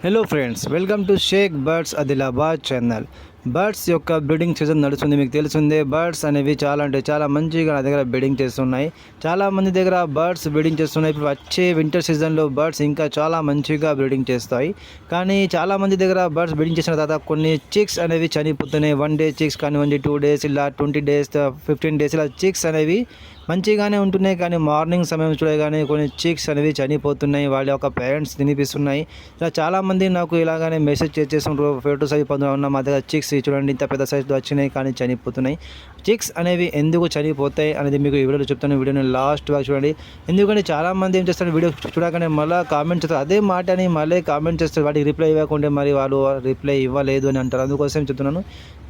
Hello friends welcome to Shaik birds Adilabad channel birds యొక్క breeding season నడుస్తుంది మీకు తెలిసిందే. బర్డ్స్ అనేవి చాలా అంటే చాలా మంచిగా నా దగ్గర బ్రీడింగ్ చేస్తున్నాయి. చాలామంది దగ్గర బర్డ్స్ బ్రీడింగ్ చేస్తున్నాయి. ఇప్పుడు వచ్చే వింటర్ సీజన్లో బర్డ్స్ ఇంకా చాలా మంచిగా బ్రీడింగ్ చేస్తాయి. కానీ చాలా మంది దగ్గర బర్డ్స్ బ్రీడింగ్ చేసిన తర్వాత కొన్ని చిక్స్ అనేవి చనిపోతున్నాయి వన్ డే చిక్స్ కానివ్వండి టూ డేస్ ఇలా ట్వంటీ డేస్ ఫిఫ్టీన్ డేస్ ఇలా చిక్స్ అనేవి మంచిగానే ఉంటున్నాయి కానీ మార్నింగ్ సమయం చూడగానే కొన్ని చిక్స్ అనేవి చనిపోతున్నాయి. వాళ్ళ యొక్క పేరెంట్స్ తినిపిస్తున్నాయి. ఇలా చాలామంది నాకు ఇలాగానే మెసేజ్ చేసేస్తున్నారు ఫోటోస్ అవి పొందుతా మా దగ్గర చిక్స్ చూడండి ఇంత పెద్ద సైజులో వచ్చినాయి కానీ చనిపోతున్నాయి. చిక్స్ అనేవి ఎందుకు చనిపోతాయి అనేది మీకు ఈ వీడియోలో చెప్తాను. వీడియోని లాస్ట్ వరకు చూడండి. ఎందుకంటే చాలామంది ఏం చేస్తారు వీడియో చూడగానే మళ్ళీ కామెంట్ చేస్తారు. అదే మాటని మళ్ళీ కామెంట్ చేస్తారు. వాటికి రిప్లై ఇవ్వకుంటే మరి వాళ్ళు రిప్లై ఇవ్వలేదు అని అంటారు. అందుకోసం చెప్తున్నాను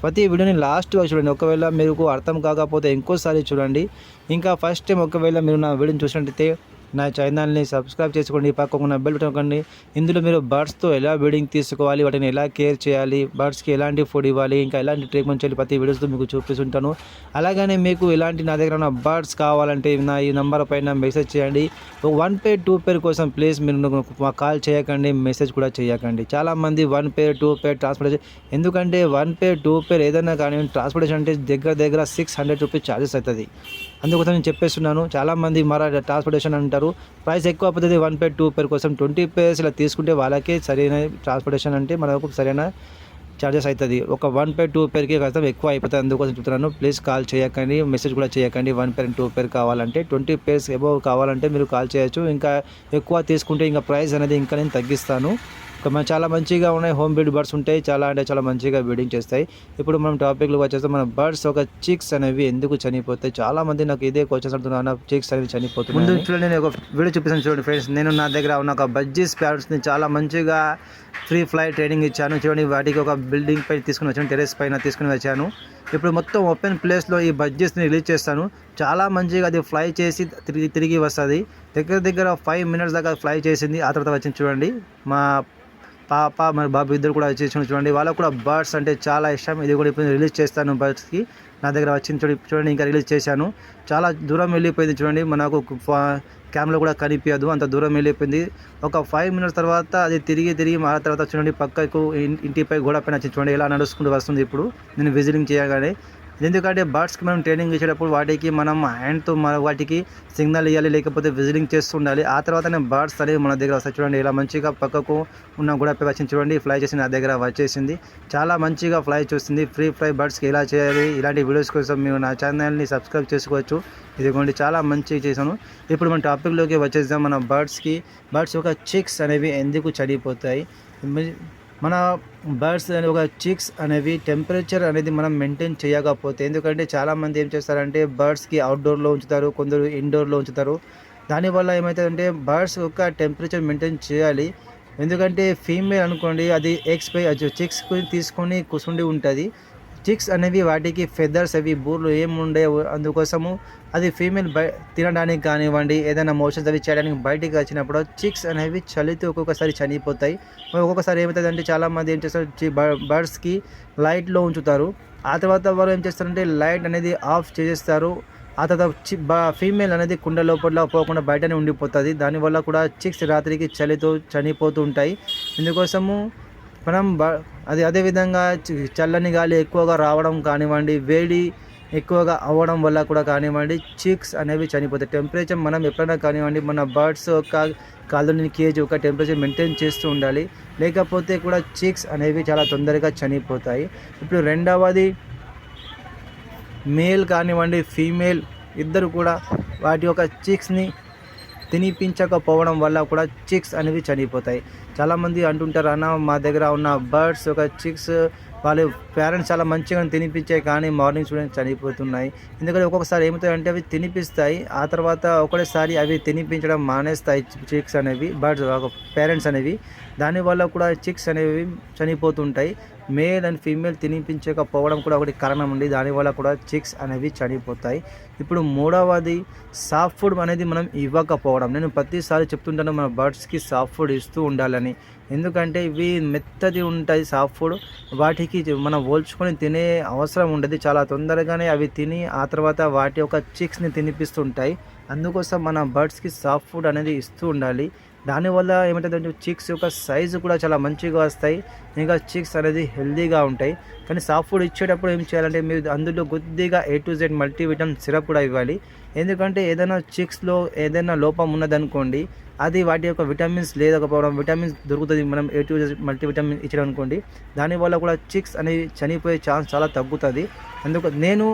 ప్రతి వీడియోని లాస్ట్ వరకు చూడండి. ఒకవేళ మీకు అర్థం కాకపోతే ఇంకోసారి చూడండి. ఇంకా ఫస్ట్ టైం ఒకవేళ మీరు నా వీడియోని చూసినట్టయితే నా ఛానల్ని సబ్స్క్రైబ్ చేసుకోండి పక్కన ఉన్న బెల్ పెట్టుకోండి ఇందులో మీరు బర్డ్స్తో ఎలా బీడింగ్ తీసుకోవాలి వాటిని ఎలా కేర్ చేయాలి బర్డ్స్కి ఎలాంటి ఫుడ్ ఇవ్వాలి ఇంకా ఎలాంటి ట్రీట్మెంట్ చేయాలి ప్రతి వీడియోస్తో మీకు చూపిస్తుంటాను. అలాగనే మీకు ఇలాంటి నా దగ్గర ఉన్న బర్డ్స్ కావాలంటే నా ఈ నెంబర్ పైన మెసేజ్ చేయండి. వన్ పేర్ టూ పేర్ కోసం ప్లీజ్ మీరు నాకు కాల్ చేయకండి మెసేజ్ కూడా చేయకండి. చాలామంది one pair two pair transportation ఎందుకంటే వన్ పేర్ టూ పేర్ ఏదైనా కానీ ట్రాన్స్పోర్టేషన్ అంటే దగ్గర దగ్గర సిక్స్ హండ్రెడ్ రూపీస్ ఛార్జెస్ అవుతుంది. అందుకోసం నేను చెప్పేస్తున్నాను. చాలామంది మరా ట్రాన్స్పోర్టేషన్ అంటారు. ప్రైస్ ఎక్కువ అవుతుంది వన్ పేర్ టూ పేర్ కోసం ట్వంటీ పేర్స్ ఇలా తీసుకుంటే వాళ్ళకే సరైన ట్రాన్స్పోర్టేషన్ అంటే మనకు సరైన ఛార్జెస్ అవుతుంది ఒక వన్ పేర్ టూ పేర్కి కాస్త ఎక్కువ అయిపోతుంది. అందుకోసం చెప్తున్నాను. ప్లీజ్ కాల్ చేయకండి. మెసేజ్ కూడా చేయకండి. వన్ పేర్ టూ పేర్ కావాలంటే ట్వంటీ పేర్స్ అబౌవ్ కావాలంటే మీరు కాల్ చేయొచ్చు. ఇంకా ఎక్కువ తీసుకుంటే ఇంకా ప్రైస్ అనేది ఇంకా నేను తగ్గిస్తాను. చాలా మంచిగా ఉన్నాయి. హోమ్ బ్రీడ్ బర్డ్స్ ఉంటాయి. చాలా అంటే చాలా మంచిగా బ్రీడింగ్ చేస్తాయి. ఇప్పుడు మనం టాపిక్లో వచ్చేస్తే మన బర్డ్స్ ఒక చిక్స్ అనేవి ఎందుకు చనిపోతాయి? చాలా మంది నాకు ఇదే క్వశ్చన్స్ అడుగుతున్నా చిక్స్ అనేవి చనిపోతుంది ముందు చూడండి నేను ఒక వీడియో చూపిస్తాను చూడండి ఫ్రెండ్స్ నేను నా దగ్గర ఉన్న ఒక బజ్జీస్ ప్యాడ్స్ని చాలా మంచిగా ఫ్రీ ఫ్లై ట్రైనింగ్ ఇచ్చాను. చూడండి వాటికి ఒక బిల్డింగ్ పై తీసుకుని వచ్చాను. టెరెస్ పైన తీసుకుని వచ్చాను. ఇప్పుడు మొత్తం ఓపెన్ ప్లేస్లో ఈ బడ్జెట్స్ని రిలీజ్ చేస్తాను. చాలా మంచిగా అది ఫ్లై చేసి తిరిగి తిరిగి వస్తుంది. దగ్గర దగ్గర ఫైవ్ మినిట్స్ దాకా ఫ్లై చేసింది. ఆ తర్వాత వచ్చింది చూడండి. మా పాప మరి బాబు ఇద్దరు కూడా వచ్చేసి చూడండి వాళ్ళకు కూడా బర్డ్స్ అంటే చాలా ఇష్టం. ఇది కూడా ఇప్పుడు రిలీజ్ చేస్తాను బర్డ్స్కి. నా దగ్గర వచ్చింది చూడండి చూడండి ఇంకా రిలీజ్ చేశాను. చాలా దూరం వెళ్ళిపోయింది చూడండి. మనకు క్యామ్లో కూడా కనిపించదు. అంత దూరం వెళ్ళిపోయింది. ఒక ఫైవ్ మినిట్స్ తర్వాత అది తిరిగి తిరిగి మారిన తర్వాత చూడండి పక్కకు ఇంటిపై గోడ పైన వచ్చి చూడండి ఎలా నడుచుకుంటూ వస్తుంది ఇప్పుడు. నేను విజిటింగ్ చేయగానే ఎందుకంటే బర్డ్స్కి మనం ట్రైనింగ్ ఇచ్చేటప్పుడు వాటికి మనం హ్యాండ్తో మన వాటికి సిగ్నల్ ఇవ్వాలి లేకపోతే విజిటింగ్ చేస్తూ ఉండాలి ఆ తర్వాతనే బర్డ్స్ అనేవి మన దగ్గర వస్తాయి. చూడండి ఇలా మంచిగా పక్కకు ఉన్న కూడా వచ్చింది. చూడండి ఫ్లై చేసి నా దగ్గర వచ్చేసింది. చాలా మంచిగా ఫ్లై చూస్తుంది. ఫ్రీ ఫ్లై బర్డ్స్కి ఎలా చేయాలి? ఇలాంటి వీడియోస్ కోసం మీరు నా ఛానల్ని సబ్స్క్రైబ్ చేసుకోవచ్చు. ఇదిగోండి చాలా మంచిగా చేశాను. ఇప్పుడు మన టాపిక్లోకి వచ్చేద్దాం. మన బర్డ్స్కి బర్డ్స్ యొక్క చిక్స్ అనేవి ఎందుకు చనిపోతాయి మన బర్డ్స్ అనే ఒక చిక్స్ అనేవి టెంపరేచర్ అనేది మనం మెయింటైన్ చేయకపోతే ఎందుకంటే చాలామంది ఏం చేస్తారంటే బర్డ్స్కి అవుట్డోర్లో ఉంచుతారు కొందరు ఇండోర్లో ఉంచుతారు. దానివల్ల ఏమవుతుందంటే బర్డ్స్ యొక్క టెంపరేచర్ మెయింటైన్ చేయాలి. ఎందుకంటే ఫీమేల్ అనుకోండి అది ఎగ్స్ పై చిక్స్ తీసుకొని కుసుండి ఉంటుంది. చిక్స్ అనేవి వాటికి ఫెదర్స్ అవి బూర్లు ఏముండే అందుకోసము అది ఫీమేల్ బయ తినడానికి కానివ్వండి ఏదైనా మోషన్స్ అవి చేయడానికి బయటికి వచ్చినప్పుడు చిక్స్ అనేవి చలితో ఒక్కొక్కసారి చనిపోతాయి. ఒక్కొక్కసారి ఏమవుతుంది అంటే చాలామంది ఏం చేస్తారు బర్డ్స్కి లైట్లో ఉంచుతారు. ఆ తర్వాత వారు ఏం చేస్తారంటే లైట్ అనేది ఆఫ్ చేసేస్తారు. ఆ తర్వాత చి ఫీమేల్ అనేది కుండ లోపల పోకుండా బయటనే ఉండిపోతుంది. దానివల్ల కూడా చిక్స్ రాత్రికి చలితో చనిపోతూ ఉంటాయి ఇందుకోసము మనం బ అది అదేవిధంగా చల్లని గాలి ఎక్కువగా రావడం కానివ్వండి వేడి ఎక్కువగా అవ్వడం వల్ల కూడా కానివ్వండి చిక్స్ అనేవి చనిపోతాయి. టెంపరేచర్ మనం ఎప్పుడైనా కానివ్వండి మన బర్డ్స్ యొక్క కాలనీ కేజ్ ఒక టెంపరేచర్ మెయింటైన్ చేస్తూ ఉండాలి. లేకపోతే కూడా చిక్స్ అనేవి చాలా తొందరగా చనిపోతాయి. ఇప్పుడు రెండవది మేల్ కానివ్వండి ఫీమేల్ ఇద్దరు కూడా వాటి యొక్క చిక్స్ని తినిపించకపోవడం వల్ల కూడా చిక్స్ అనేవి చనిపోతాయి. చాలామంది అంటుంటారు అన్న మా దగ్గర ఉన్న బర్డ్స్ ఒక చిక్స్ వాళ్ళ పేరెంట్స్ చాలా మంచిగా తినిపించాయి కానీ మార్నింగ్ స్టూడెంట్స్ చనిపోతున్నాయి. ఎందుకంటే ఒక్కొక్కసారి ఏమవుతాయంటే అవి తినిపిస్తాయి ఆ తర్వాత ఒకటేసారి అవి తినిపించడం మానేస్తాయి చిక్స్ అనేవి బర్డ్స్ పేరెంట్స్ అనేవి. దానివల్ల కూడా చిక్స్ అనేవి చనిపోతుంటాయి. మేల్ అండ్ ఫీమేల్ తినిపించకపోవడం కూడా ఒకటి కారణం ఉంది దానివల్ల కూడా చిక్స్ అనేవి చనిపోతాయి. ఇప్పుడు మూడవది సాఫ్ట్ ఫుడ్ అనేది మనం ఇవ్వకపోవడం. నేను ప్రతిసారి చెప్తుంటాను మన బర్డ్స్కి సాఫ్ట్ ఫుడ్ ఇస్తూ ఉండాలని. ఎందుకంటే ఇవి మెత్తది ఉంటాయి సాఫ్ట్ ఫుడ్ వాటికి మనం పోల్చుకొని తినే అవసరం ఉండదు. చాలా తొందరగానే అవి తిని ఆ తర్వాత వాటి యొక్క చిక్స్ని తినిపిస్తుంటాయి. అందుకోసం మన బర్డ్స్కి సాఫ్ట్ ఫుడ్ అనేది ఇస్తూ ఉండాలి. దానివల్ల ఏమంటుందంటే చిక్స్ యొక్క సైజు కూడా చాలా మంచిగా వస్తాయి. ఇంకా చిక్స్ అనేది హెల్దీగా ఉంటాయి. కానీ సాఫ్ట్ ఫుడ్ ఇచ్చేటప్పుడు ఏం చేయాలంటే మీరు అందులో కొద్దిగా A to Z multivitamin syrup కూడా ఇవ్వాలి. ఎందుకంటే ఏదైనా చిక్స్లో ఏదైనా లోపం ఉన్నదనుకోండి అది వాటి యొక్క విటమిన్స్ లేదకపోవడం విటమిన్స్ దొరుకుతుంది మనం ఏ టు జెడ్ మల్టీవిటమిన్ ఇచ్చడం అనుకోండి దానివల్ల కూడా చిక్స్ అనేవి చనిపోయే ఛాన్స్ చాలా తగ్గుతుంది. అందుకు నేను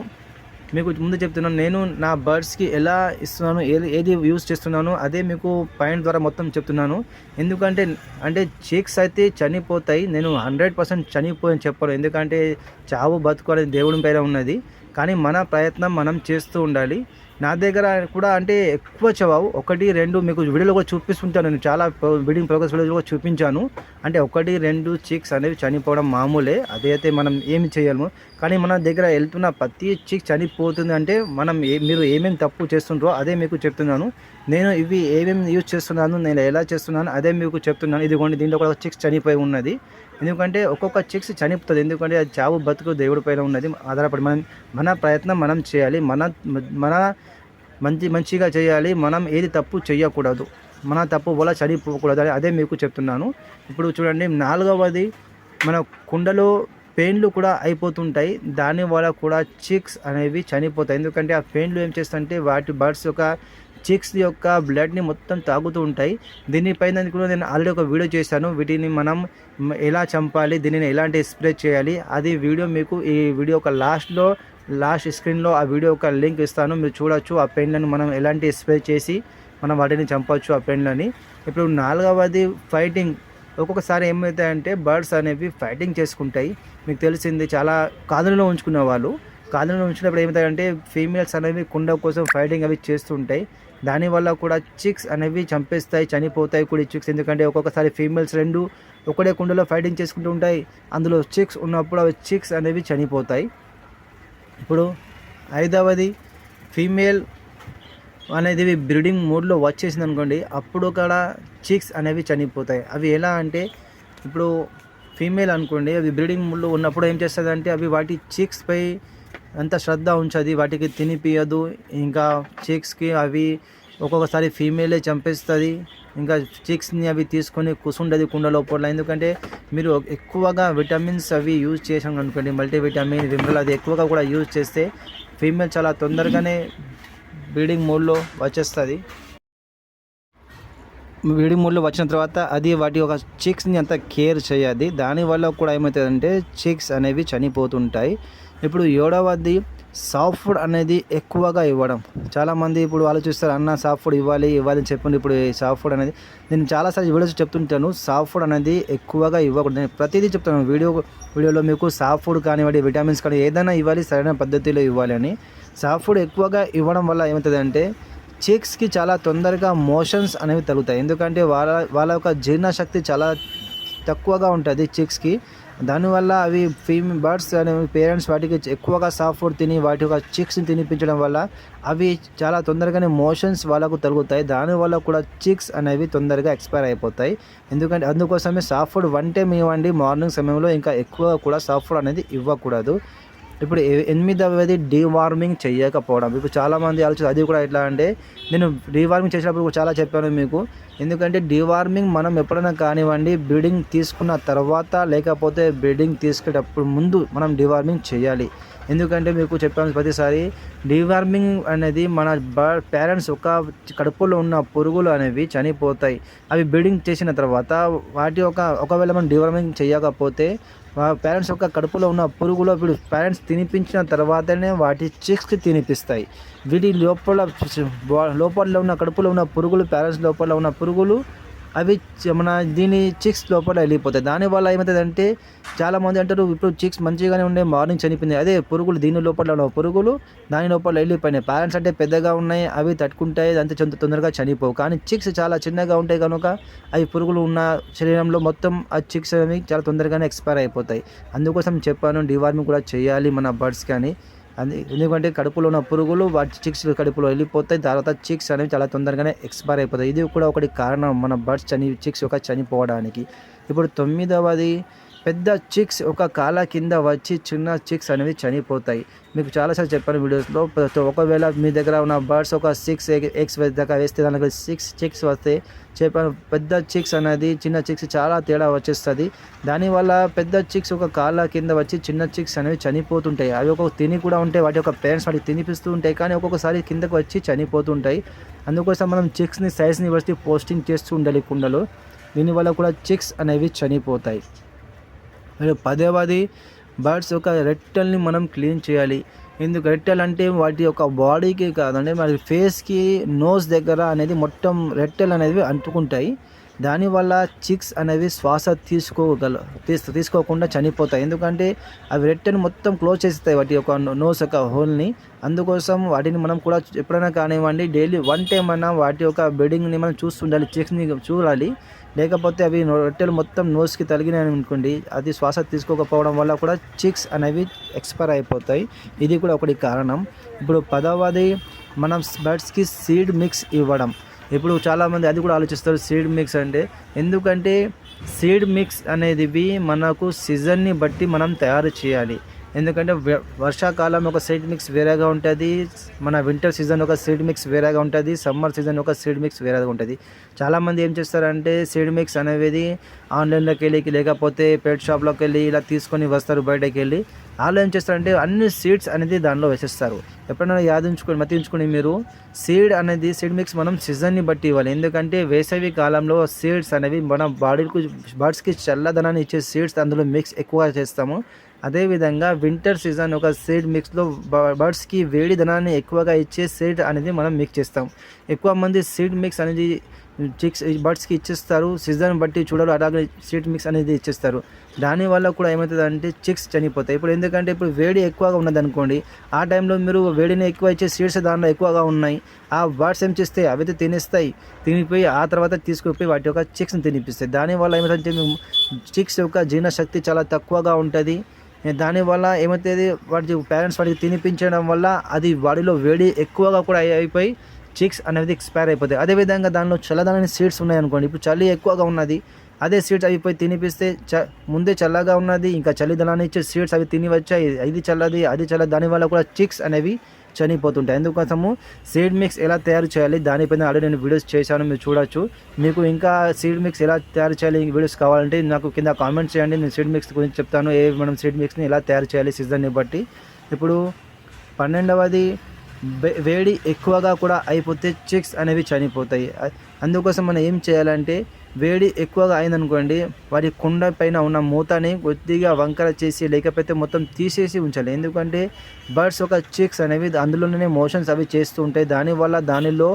మీకు ముందు చెప్తున్నాను నేను నా బర్డ్స్కి ఎలా ఇస్తున్నాను ఏది ఏది యూజ్ చేస్తున్నానో అదే మీకు పాయింట్ ద్వారా మొత్తం చెప్తున్నాను. ఎందుకంటే అంటే చీక్స్ అయితే చనిపోతాయి నేను హండ్రెడ్ పర్సెంట్ చనిపోయని చెప్పాలి ఎందుకంటే చావు బతుకు అనేది దేవుడి పైన ఉన్నది. కానీ మన ప్రయత్నం మనం చేస్తూ ఉండాలి. నా దగ్గర కూడా అంటే ఎక్కువ చవావు ఒకటి రెండు మీకు వీడియోలో కూడా చూపిస్తుంటాను. నేను చాలా బిల్డింగ్ ప్రోగ్రెస్ వీడియోలో కూడా చూపించాను. అంటే ఒకటి రెండు చిక్స్ అనేవి చనిపోవడం మామూలే. అదైతే మనం ఏమి చేయలేము. కానీ మన దగ్గర వెళ్తున్న ప్రతి చిక్ చనిపోతుంది అంటే మనం ఏ మీరు ఏమేమి తప్పు చేస్తుంటారో అదే మీకు చెప్తున్నాను. నేను ఇవి ఏమేమి యూజ్ చేస్తున్నాను నేను ఎలా చేస్తున్నాను అదే మీకు చెప్తున్నాను. ఇదిగోండి దీంట్లో కూడా చిక్స్ చనిపోయి ఉన్నది. ఎందుకంటే ఒక్కొక్క చిక్స్ చనిపోతుంది. ఎందుకంటే అది చావు బతుకు దేవుడి పైన ఉన్నది. ఆధారపడి మనం మన ప్రయత్నం మనం చేయాలి. మన మన మంచి మంచిగా చేయాలి. మనం ఏది తప్పు చేయకూడదు మన తప్పు వల్ల చనిపోకూడదు అని అదే మీకు చెప్తున్నాను. ఇప్పుడు చూడండి నాలుగవది మన కుండలో పెయిన్లు కూడా అయిపోతుంటాయి. దాని వల్ల కూడా చిక్స్ అనేవి చనిపోతాయి. ఎందుకంటే ఆ పెయిన్లు ఏం చేస్తుంటే వాటి బర్డ్స్ యొక్క చిక్స్ యొక్క బ్లడ్ని మొత్తం తాగుతూ ఉంటాయి. దీనిపైన కూడా నేను ఆల్రెడీ ఒక వీడియో చేశాను. వీటిని మనం ఎలా చంపాలి దీనిని ఎలాంటి స్ప్రే చేయాలి అది వీడియో మీకు ఈ వీడియో ఒక లాస్ట్లో లాస్ట్ స్క్రీన్లో ఆ వీడియో ఒక లింక్ ఇస్తాను. మీరు చూడొచ్చు ఆ పెయిన్లను మనం ఎలాంటి స్ప్రే చేసి మనం వాటిని చంపవచ్చు ఆ పెయిన్లని ఇప్పుడు నాలుగవది ఫైటింగ్ ఒక్కొక్కసారి ఏమవుతాయంటే బర్డ్స్ అనేవి ఫైటింగ్ చేసుకుంటాయి. మీకు తెలిసింది చాలా కాదులలో ఉంచుకునే వాళ్ళు కాదులలో ఉంచినప్పుడు ఏమవుతాయంటే ఫీమేల్స్ అనేవి కుండ కోసం ఫైటింగ్ అవి చేస్తుంటాయి. దానివల్ల కూడా చిక్స్ అనేవి చంపేస్తాయి చనిపోతాయి కూడా చిక్స్ ఎందుకంటే ఒక్కొక్కసారి ఫీమేల్స్ రెండు ఒకటే కుండలో ఫైటింగ్ చేసుకుంటూ ఉంటాయి. అందులో చిక్స్ ఉన్నప్పుడు అవి చిక్స్ అనేవి చనిపోతాయి. ఇప్పుడు ఐదవది ఫీమేల్ అనేది బ్రీడింగ్ మోడ్లో వచ్చేసింది అనుకోండి అప్పుడు కూడా చిక్స్ అనేవి చనిపోతాయి. అవి ఎలా అంటే ఇప్పుడు ఫీమేల్ అనుకోండి అవి బ్రీడింగ్ మోడ్లో ఉన్నప్పుడు ఏం చేస్తుంది అంటే అవి వాటి చిక్స్పై అంత శ్రద్ధ ఉంచదు వాటికి తినిపియదు ఇంకా చిక్స్కి అవి ఒక్కొక్కసారి ఫీమేలే చంపేస్తుంది ఇంకా చిక్స్ని అవి తీసుకొని కూసుండదు కుండ లోపల. ఎందుకంటే మీరు ఎక్కువగా విటమిన్స్ అవి యూజ్ చేసాం అనుకోండి మల్టీవిటమిన్ విమినల్ అది ఎక్కువగా కూడా యూజ్ చేస్తే ఫీమేల్ చాలా తొందరగానే బ్రీడింగ్ మోడ్లో వచ్చేస్తుంది. బ్రీడింగ్ మూడ్లో వచ్చిన తర్వాత అది వాటి ఒక చిక్స్ని అంత కేర్ చేయాలి దానివల్ల కూడా ఏమవుతుందంటే చిక్స్ అనేవి చనిపోతుంటాయి. ఇప్పుడు ఏడవది సాఫ్ట్ ఫుడ్ అనేది ఎక్కువగా ఇవ్వడం. చాలామంది ఇప్పుడు ఆలోచిస్తారు అన్న సాఫ్ట్ ఫుడ్ ఇవ్వాలి ఇవ్వాలి అని చెప్పండి ఇప్పుడు సాఫ్ట్ ఫుడ్ అనేది. నేను చాలాసార్లు వీడియోస్ చెప్తుంటాను సాఫ్ట్ ఫుడ్ అనేది ఎక్కువగా ఇవ్వకూడదు. నేను ప్రతిదీ చెప్తాను వీడియో వీడియోలో మీకు సాఫ్ట్ ఫుడ్ కానివ్వండి విటమిన్స్ కానీ ఏదైనా ఇవ్వాలి సరైన పద్ధతిలో ఇవ్వాలి అని. సాఫ్ట్ ఫుడ్ ఎక్కువగా ఇవ్వడం వల్ల ఏమవుతుందంటే చీక్స్కి చాలా తొందరగా మోషన్స్ అనేవి తగ్గుతాయి. ఎందుకంటే వాళ్ళ వాళ్ళ యొక్క జీర్ణశక్తి చాలా తక్కువగా ఉంటుంది చిక్స్కి దానివల్ల అవి ఫీమే బర్డ్స్ అనేవి పేరెంట్స్ వాటికి ఎక్కువగా సాఫ్ట్ ఫుడ్ తిని వాటి యొక్క చిక్స్ని తినిపించడం వల్ల అవి చాలా తొందరగానే మోషన్స్ వాళ్ళకు తగ్గుతాయి దానివల్ల కూడా చిక్స్ అనేవి తొందరగా ఎక్స్పైర్ అయిపోతాయి. ఎందుకంటే అందుకోసమే సాఫ్ట్ ఫుడ్ వన్ టైం ఇవ్వండి. మార్నింగ్ సమయంలో ఇంకా ఎక్కువ కూడా సాఫ్ట్ ఫుడ్ అనేది ఇవ్వకూడదు. ఇప్పుడు ఎనిమిదవది డీవార్మింగ్ చేయకపోవడం. ఇప్పుడు చాలామంది ఆలోచన అది కూడా ఎట్లా అంటే నేను డీవార్మింగ్ చేసినప్పుడు చాలా చెప్పాను మీకు. ఎందుకంటే డీవార్మింగ్ మనం ఎప్పుడైనా కానివ్వండి బ్రీడింగ్ తీసుకున్న తర్వాత లేకపోతే బ్రీడింగ్ తీసుకునేటప్పుడు ముందు మనం డీవార్మింగ్ చేయాలి. ఎందుకంటే మీకు చెప్పాను ప్రతిసారి డీవార్మింగ్ అనేది మన పేరెంట్స్ ఒక కడుపులో ఉన్న పురుగులు అనేవి చనిపోతాయి. అవి బ్రీడింగ్ చేసిన తర్వాత వాటి ఒక ఒకవేళ మనం డీవార్మింగ్ చేయకపోతే పేరెంట్స్ యొక్క కడుపులో ఉన్న పురుగులో వీడు పేరెంట్స్ తినిపించిన తర్వాతనే వాటి చిక్స్కి తినిపిస్తాయి. వీటి లోపల లోపల ఉన్న కడుపులో ఉన్న పురుగులు పేరెంట్స్ లోపల ఉన్న పురుగులు అవి మన దీని చిక్స్ లోపల వెళ్ళిపోతాయి. దానివల్ల ఏమవుతుందంటే చాలామంది అంటారు ఇప్పుడు చిక్స్ మంచిగానే ఉండే మార్నింగ్ చనిపోయింది. అదే పురుగులు దీని లోపల ఉన్న పురుగులు దాని లోపల వెళ్ళిపోయినాయి. పేరెంట్స్ అంటే పెద్దగా ఉన్నాయి అవి తట్టుకుంటాయి అంతే తొందరగా చనిపోవు. కానీ చిక్స్ చాలా చిన్నగా ఉంటాయి కనుక అవి పురుగులు ఉన్న శరీరంలో మొత్తం ఆ చిక్స్ అనేవి చాలా తొందరగానే ఎక్స్పైర్ అయిపోతాయి. అందుకోసం చెప్పాను డివార్మింగ్ కూడా చేయాలి మన బర్డ్స్ కానీ. అది ఎందుకంటే కడుపులో ఉన్న పురుగులు వాటి చిక్స్ కడుపులో వెళ్ళిపోతాయి. తర్వాత చిక్స్ అనేవి చాలా తొందరగానే ఎక్స్పైర్ అయిపోతాయి. ఇది కూడా ఒకటి కారణం. మన బర్డ్స్ చని చిక్స్ యొక్క చనిపోవడానికి. ఇప్పుడు తొమ్మిదవది పెద్ద చిక్స్ ఒక కాల కింద వచ్చి చిన్న చిక్స్ అనేవి చనిపోతాయి. మీకు చాలాసార్లు చెప్పాను వీడియోస్లో. ఒకవేళ మీ దగ్గర ఉన్న బర్డ్స్ ఒక సిక్స్ ఎగ్స్ దాకా వేస్తే దానికి సిక్స్ చిక్స్ వస్తే చెప్పాను పెద్ద చిక్స్ అనేది చిన్న చిక్స్ చాలా తేడా వచ్చేస్తుంది. దానివల్ల పెద్ద చిక్స్ ఒక కాళ్ళ కింద వచ్చి చిన్న చిక్స్ అనేవి చనిపోతుంటాయి. అవి ఒక తిని కూడా ఉంటాయి. వాటి యొక్క పేరెంట్స్ వాటికి తినిపిస్తూ ఉంటాయి. కానీ ఒక్కొక్కసారి కిందకు వచ్చి చనిపోతుంటాయి. అందుకోసం మనం చిక్స్ని సైజ్ని బట్టి పోస్టింగ్ చేస్తూ ఉండాలి కుండలో. దీనివల్ల కూడా చిక్స్ అనేవి చనిపోతాయి. మరియు పదేవది బర్డ్స్ యొక్క రెట్టెల్ని మనం క్లీన్ చేయాలి. ఎందుకు? రెట్టెల్ అంటే వాటి యొక్క బాడీకి కాదండి మరి ఫేస్కి నోస్ దగ్గర అనేది మొత్తం రెట్టెల్ అనేవి అంటుకుంటాయి. దానివల్ల చిక్స్ అనేవి శ్వాస తీసుకోగల తీస్ తీసుకోకుండా చనిపోతాయి. ఎందుకంటే అవి రెట్టెను మొత్తం క్లోజ్ చేస్తాయి వాటి యొక్క నోస్ యొక్క హోల్ని. అందుకోసం వాటిని మనం కూడా ఎప్పుడైనా కానివ్వండి డైలీ వన్ టైం అయినా వాటి యొక్క బెడ్డింగ్ని మనం చూస్తుండాలి చిక్స్ని చూడాలి. లేకపోతే అవి రొట్టెలు మొత్తం నోస్కి తగిలినాయి అనుకోండి అది శ్వాస తీసుకోకపోవడం వల్ల కూడా చిక్స్ అనేవి ఎక్స్పైర్ అయిపోతాయి. ఇది కూడా ఒకటి కారణం. ఇప్పుడు పదవది మనం బర్డ్స్కి సీడ్ మిక్స్ ఇవ్వడం. ఇప్పుడు చాలామంది అది కూడా ఆలోచిస్తారు సీడ్ మిక్స్ అంటే. ఎందుకంటే సీడ్ మిక్స్ అనేది మనకు సీజన్ని బట్టి మనం తయారు చేయాలి. ఎందుకంటే వర్షాకాలం ఒక సీడ్ మిక్స్ వేరేగా ఉంటుంది మన వింటర్ సీజన్ ఒక సీడ్ మిక్స్ వేరేగా ఉంటుంది సమ్మర్ సీజన్ ఒక సీడ్ మిక్స్ వేరేగా ఉంటుంది. చాలామంది ఏం చేస్తారంటే సీడ్ మిక్స్ అనేది ఆన్లైన్లోకి వెళ్ళి లేకపోతే పెట్ షాప్లోకి వెళ్ళి ఇలా తీసుకొని వస్తారు బయటకి వెళ్ళి. వాళ్ళు ఏం చేస్తారంటే అన్ని సీడ్స్ అనేది దానిలో వేసేస్తారు. ఎప్పుడైనా యాదించుకొని మతించుకొని మీరు సీడ్ అనేది సీడ్ మిక్స్ మనం సీజన్ని బట్టి ఇవ్వాలి. ఎందుకంటే వేసవి కాలంలో సీడ్స్ అనేవి మన బాడీకి బర్డ్స్కి చల్లదనాన్ని ఇచ్చే సీడ్స్ అందులో మిక్స్ ఎక్కువ చేస్తాము. అదేవిధంగా వింటర్ సీజన్ ఒక సీడ్ మిక్స్లో బర్డ్స్కి వేడి ధనాన్ని ఎక్కువగా ఇచ్చే సీడ్ అనేది మనం మిక్స్ చేస్తాం. ఎక్కువ మంది సీడ్ మిక్స్ అనేది చిక్స్ బర్డ్స్కి ఇచ్చేస్తారు. సీజన్ బట్టి చూడరు అలాగే సీడ్ మిక్స్ అనేది ఇచ్చేస్తారు. దానివల్ల కూడా ఏమవుతుంది అంటే చిక్స్ చనిపోతాయి. ఇప్పుడు ఎందుకంటే ఇప్పుడు వేడి ఎక్కువగా ఉన్నది అనుకోండి ఆ టైంలో మీరు వేడిని ఎక్కువ ఇచ్చే సీడ్స్ దానిలో ఎక్కువగా ఉన్నాయి. ఆ బర్డ్స్ ఏం చేస్తాయి? అవి తినేస్తాయి. తినిపోయి ఆ తర్వాత తీసుకుపోయి వాటి యొక్క చిక్స్ని తినిపిస్తాయి. దానివల్ల ఏమవుతుందంటే చిక్స్ యొక్క జీర్ణశక్తి చాలా తక్కువగా ఉంటుంది. దానివల్ల ఏమవుతుంది? వాటి పేరెంట్స్ వాటికి తినిపించడం వల్ల అది వాడిలో వేడి ఎక్కువగా కూడా అయిపోయి చిక్స్ అనేది ఎక్స్పైర్ అయిపోతాయి. అదేవిధంగా దానిలో చల్లదనని సీడ్స్ ఉన్నాయనుకోండి. ఇప్పుడు చలి ఎక్కువగా ఉన్నది అదే సీడ్స్ అయిపోయి తినిపిస్తే చ ముందే చల్లగా ఉన్నది ఇంకా చలిదనాన్ని ఇచ్చే సీడ్స్ అవి తిని వచ్చాయి ఇది చల్లది అది చల్ల దానివల్ల కూడా చిక్స్ అనేవి చనిపోతుంటాయి. అందుకోసము సీడ్ మిక్స్ ఎలా తయారు చేయాలి? దానిపైన ఆల్రెడీ నేను వీడియోస్ చేశాను మీరు చూడొచ్చు. మీకు ఇంకా సీడ్ మిక్స్ ఎలా తయారు చేయాలి వీడియోస్ కావాలంటే నాకు కింద కామెంట్ చేయండి. నేను సీడ్ మిక్స్ గురించి చెప్తాను ఏ మనం సీడ్ మిక్స్ని ఎలా తయారు చేయాలి సీజన్ని బట్టి. ఇప్పుడు పన్నెండవది వేడి ఎక్కువగా కూడా అయిపోతే చిక్స్ అనేవి చనిపోతాయి. అందుకోసం మనం ఏం చేయాలంటే వేడి ఎక్కువగా అయిందనుకోండి వారి కుండ పైన ఉన్న మూతని కొద్దిగా వంకర చేసి లేకపోతే మొత్తం తీసేసి ఉంచాలి. ఎందుకంటే బర్డ్స్ ఒక చిక్స్ అనేవి అందులోనే మోషన్స్ అవి చేస్తూ ఉంటాయి. దానివల్ల దానిలో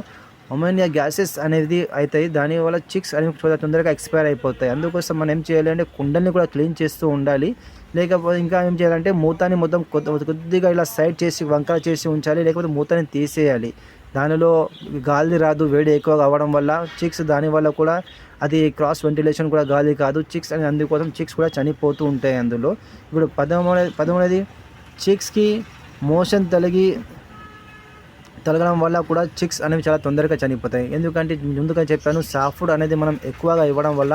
అమోనియా గ్యాసెస్ అనేది అవుతాయి. దానివల్ల చిక్స్ అనేవి చాలా తొందరగా ఎక్స్పైర్ అయిపోతాయి. అందుకోసం మనం ఏం చేయాలి అంటే కుండల్ని కూడా క్లీన్ చేస్తూ ఉండాలి. లేకపోతే ఇంకా ఏం చేయాలంటే మూతాన్ని మొత్తం కొద్దిగా ఇలా సైడ్ చేసి వంకర చేసి ఉంచాలి. లేకపోతే మూతని తీసేయాలి. దానిలో గాలి రాదు వేడి ఎక్కువ అవ్వడం వల్ల. చిక్స్ దానివల్ల కూడా అది క్రాస్ వెంటిలేషన్ కూడా గాలి కాదు. చిక్స్ అని అందుకోసం చిక్స్ కూడా చనిపోతూ ఉంటాయి అందులో. ఇప్పుడు పదమూడు పదమూడది చిక్స్కి మోషన్ తొలగి తొలగడం వల్ల కూడా చిక్స్ అనేవి చాలా తొందరగా చనిపోతాయి. ఎందుకంటే ముందుగా చెప్పాను సాఫ్ట్ ఫుడ్ అనేది మనం ఎక్కువగా ఇవ్వడం వల్ల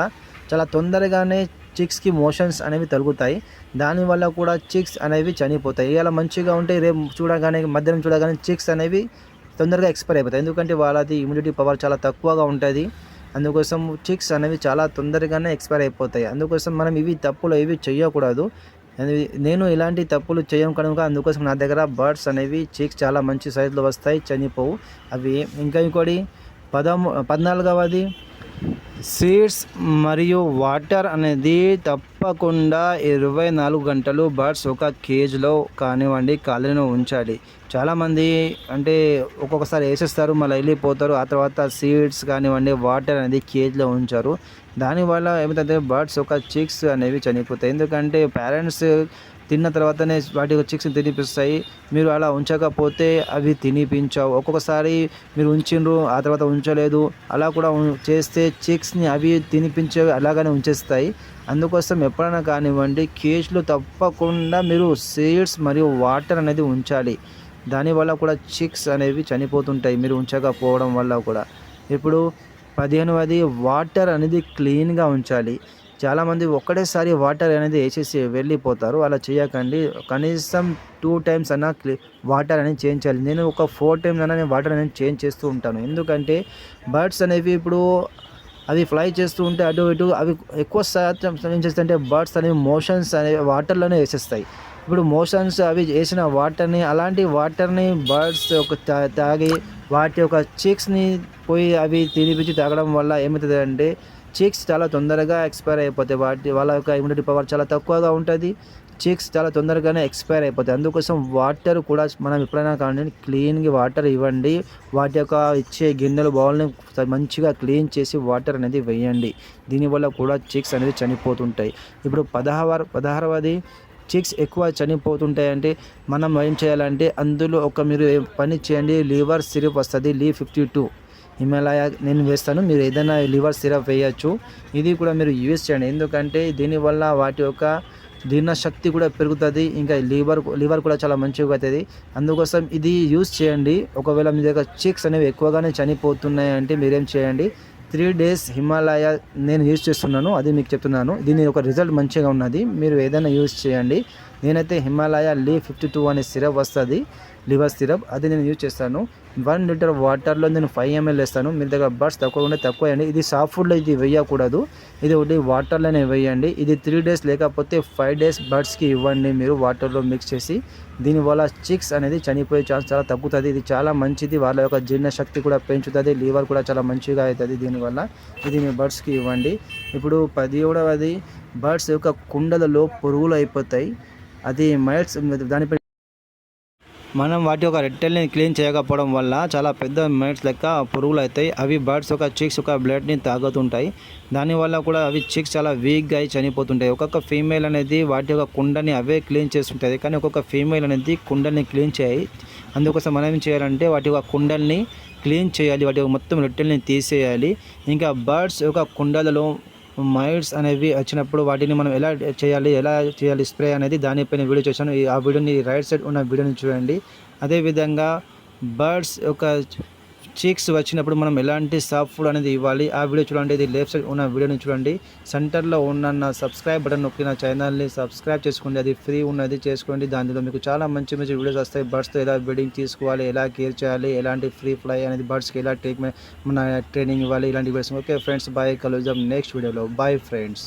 చాలా తొందరగానే చిక్స్కి మోషన్స్ అనేవి తొలుగుతాయి. దానివల్ల కూడా చిక్స్ అనేవి చనిపోతాయి. ఇలా మంచిగా ఉంటే రేపు చూడగానే మధ్యాహ్నం చూడగానే చిక్స్ అనేవి తొందరగా ఎక్స్పైర్ అయిపోతాయి. ఎందుకంటే వాళ్ళది ఇమ్యూనిటీ పవర్ చాలా తక్కువగా ఉంటుంది. అందుకోసం చిక్స్ అనేవి చాలా తొందరగానే ఎక్స్పైర్ అయిపోతాయి. అందుకోసం మనం ఇవి తప్పులు ఇవి చేయకూడదు నేను ఇలాంటి తప్పులు చేయను కనుక అందుకోసం నా దగ్గర బర్డ్స్ అనేవి చిక్స్ చాలా మంచి సైజులో వస్తాయి చనిపోవు. అవి ఇంకా ఇంకోటి పదము పద్నాలుగవది సీడ్స్ మరియు వాటర్ అనేది తప్పకుండా ఇరవై నాలుగు గంటలు బర్డ్స్ ఒక కేజ్లో కానివ్వండి ఖాళీలో ఉంచాలి. చాలామంది అంటే ఒక్కొక్కసారి వేసేస్తారు మళ్ళీ వెళ్ళిపోతారు. ఆ తర్వాత సీడ్స్ కానివ్వండి వాటర్ అనేది కేజ్లో ఉంచారు. దానివల్ల ఏమిటంటే బర్డ్స్ ఒక చిక్స్ అనేవి చనిపోతాయి. ఎందుకంటే పేరెంట్స్ తిన్న తర్వాతనే వాటి చిక్స్ తినిపిస్తాయి. మీరు అలా ఉంచకపోతే అవి తినిపించవు. ఒక్కొక్కసారి మీరు ఉంచిండ్రు ఆ తర్వాత ఉంచలేదు. అలా కూడా ఉం- చేస్తే చిక్స్ని అవి తినిపించే అలాగనే ఉంచేస్తాయి. అందుకోసం ఎప్పుడైనా కానివ్వండి కేజ్లో తప్పకుండా మీరు సీడ్స్ మరియు వాటర్ అనేది ఉంచాలి. దానివల్ల కూడా చిక్స్ అనేవి చనిపోతుంటాయి. మీరు ఉంచకపోవడం వల్ల కూడా. ఇప్పుడు పదిహేనవది వాటర్ అనేది క్లీన్గా ఉంచాలి. చాలామంది ఒక్కటేసారి వాటర్ అనేది వేసేసి వెళ్ళిపోతారు. అలా చేయకండి. కనీసం టూ టైమ్స్ అన్నా వాటర్ అనేది చేంజ్ చేయాలి. నేను ఒక ఫోర్ టైమ్స్ అన్నా నేను వాటర్ అనేది చేంజ్ చేస్తూ ఉంటాను. ఎందుకంటే బర్డ్స్ అనేవి ఇప్పుడు అవి ఫ్లై చేస్తూ ఉంటే అటు ఇటు అవి ఎక్కువ శాతం ఏం చేస్తాయంటే బర్డ్స్ అనేవి మోషన్స్ అనేవి వాటర్లోనే వేసేస్తాయి. ఇప్పుడు మోషన్స్ అవి వేసిన వాటర్ని అలాంటి వాటర్ని బర్డ్స్ ఒక తాగి వాటి యొక్క చీక్స్ని పోయి అవి తినిపించి తాగడం వల్ల ఏమవుతుంది అంటే చీక్స్ చాలా తొందరగా ఎక్స్పైర్ అయిపోతాయి. వాటి వాళ్ళ యొక్క ఇమ్యూనిటీ పవర్ చాలా తక్కువగా ఉంటుంది. చీక్స్ చాలా తొందరగానే ఎక్స్పైర్ అయిపోతాయి. అందుకోసం వాటర్ కూడా మనం ఎప్పుడైనా కానీ క్లీన్గా వాటర్ ఇవ్వండి. వాటి యొక్క ఇచ్చే గిన్నెలు బౌల్ని మంచిగా క్లీన్ చేసి వాటర్ అనేది వేయండి. దీనివల్ల కూడా చీక్స్ అనేది చనిపోతుంటాయి. ఇప్పుడు పదహారు పదహారవది చిక్స్ ఎక్కువ చనిపోతుంటాయంటే మనం ఏం చేయాలంటే అందులో ఒక మీరు పని చేయండి లివర్ సిరప్ వస్తుంది లీ ఫిఫ్టీ టూ. హిమాలయ నేను వేస్తాను మీరు ఏదైనా లివర్ సిరప్ వేయచ్చు. ఇది కూడా మీరు యూజ్ చేయండి. ఎందుకంటే దీనివల్ల వాటి యొక్క జీర్ణశక్తి కూడా పెరుగుతుంది ఇంకా లివర్ లివర్ కూడా చాలా మంచిగా అవుతుంది. అందుకోసం ఇది యూజ్ చేయండి. ఒకవేళ మీ దగ్గర చిక్స్ అనేవి ఎక్కువగానే చనిపోతున్నాయి అంటే మీరేం చేయండి త్రీ డేస్ హిమాలయ నేను యూజ్ చేస్తున్నాను అది మీకు చెప్తున్నాను. దీని ఒక రిజల్ట్ మంచిగా ఉన్నది. మీరు ఏదైనా యూజ్ చేయండి. నేనైతే హిమాలయ లీ ఫిఫ్టీ టూ అనే సిరప్ వస్తుంది. లివర్ సిరప్ అది నేను యూజ్ చేస్తాను. వన్ లీటర్ వాటర్లో నేను ఫైవ్ ఎంఎల్ వేస్తాను. మీ దగ్గర బర్డ్స్ తక్కువ ఉంటే తక్కువ వేయండి. ఇది సాఫ్ట్ ఫుడ్లో ఇది వేయకూడదు. ఇది ఒకటి వాటర్లోనే వేయండి. ఇది త్రీ డేస్ లేకపోతే ఫైవ్ డేస్ బర్డ్స్కి ఇవ్వండి. మీరు వాటర్లో మిక్స్ చేసి. దీనివల్ల చిక్స్ అనేది చనిపోయే ఛాన్స్ చాలా తగ్గుతుంది. ఇది చాలా మంచిది. వాళ్ళ యొక్క జీర్ణశక్తి కూడా పెంచుతుంది. లివర్ కూడా చాలా మంచిగా అవుతుంది దీనివల్ల. ఇది మీ బర్డ్స్కి ఇవ్వండి. ఇప్పుడు పదిహేడవది బర్డ్స్ యొక్క కుండలలో పురుగులు అయిపోతాయి. అది మైట్స్ దానిపై మనం వాటి యొక్క రెట్టెల్ని క్లీన్ చేయకపోవడం వల్ల చాలా పెద్ద మైట్స్ లెక్క పురుగులు అవుతాయి అవి బర్డ్స్ యొక్క చిక్స్ యొక్క బ్లడ్ని తాగుతుంటాయి. దానివల్ల కూడా అవి చిక్స్ చాలా వీక్గా అయి చనిపోతుంటాయి. ఒక్కొక్క ఫీమేల్ అనేది వాటి యొక్క కుండని అవే క్లీన్ చేస్తుంటుంది కానీ ఒక్కొక్క ఫీమేల్ అనేది కుండల్ని క్లీన్ చేయాలి అందుకోసం మనం ఏం చేయాలంటే వాటి యొక్క కుండల్ని క్లీన్ చేయాలి. వాటి యొక్క మొత్తం రొట్టెల్ని తీసేయాలి. ఇంకా బర్డ్స్ యొక్క కుండలలో మైడ్స్ అనేవి వచ్చినప్పుడు వాటిని మనం ఎలా చేయాలి ఎలా చేయాలి స్ప్రే అనేది దానిపైన వీడియో చేశాను. ఆ వీడియోని రైట్ సైడ్ ఉన్న వీడియోని చూడండి. అదేవిధంగా బర్డ్స్ యొక్క చీక్స్ వచ్చినప్పుడు మనం ఎలాంటి సాఫ్ట్ ఫుడ్ అనేది ఇవ్వాలి? ఆ వీడియో చూడండి ఇది లెఫ్ట్ సైడ్ ఉన్న వీడియోని చూడండి. సెంటర్లో ఉన్న నా సబ్స్క్రైబ్ బటన్ నొక్కి నా ఛానల్ని సబ్స్క్రైబ్ చేసుకోండి. అది ఫ్రీ ఉన్నది చేసుకోండి. దానిలో మీకు చాలా మంచి మంచి వీడియోస్ వస్తాయి. బర్డ్స్తో ఎలా బ్రీడింగ్ తీసుకోవాలి? ఎలా కేర్ చేయాలి? ఎలాంటి ఫ్రీ ఫ్లై అనేది బర్డ్స్కి ఎలా ట్రీట్మెంట్ మన ట్రైనింగ్ ఇవ్వాలి? ఇలాంటి వీడియోస్ ఓకే ఫ్రెండ్స్ బాయ్ కలుద్దాం నెక్స్ట్ వీడియోలో బాయ్ ఫ్రెండ్స్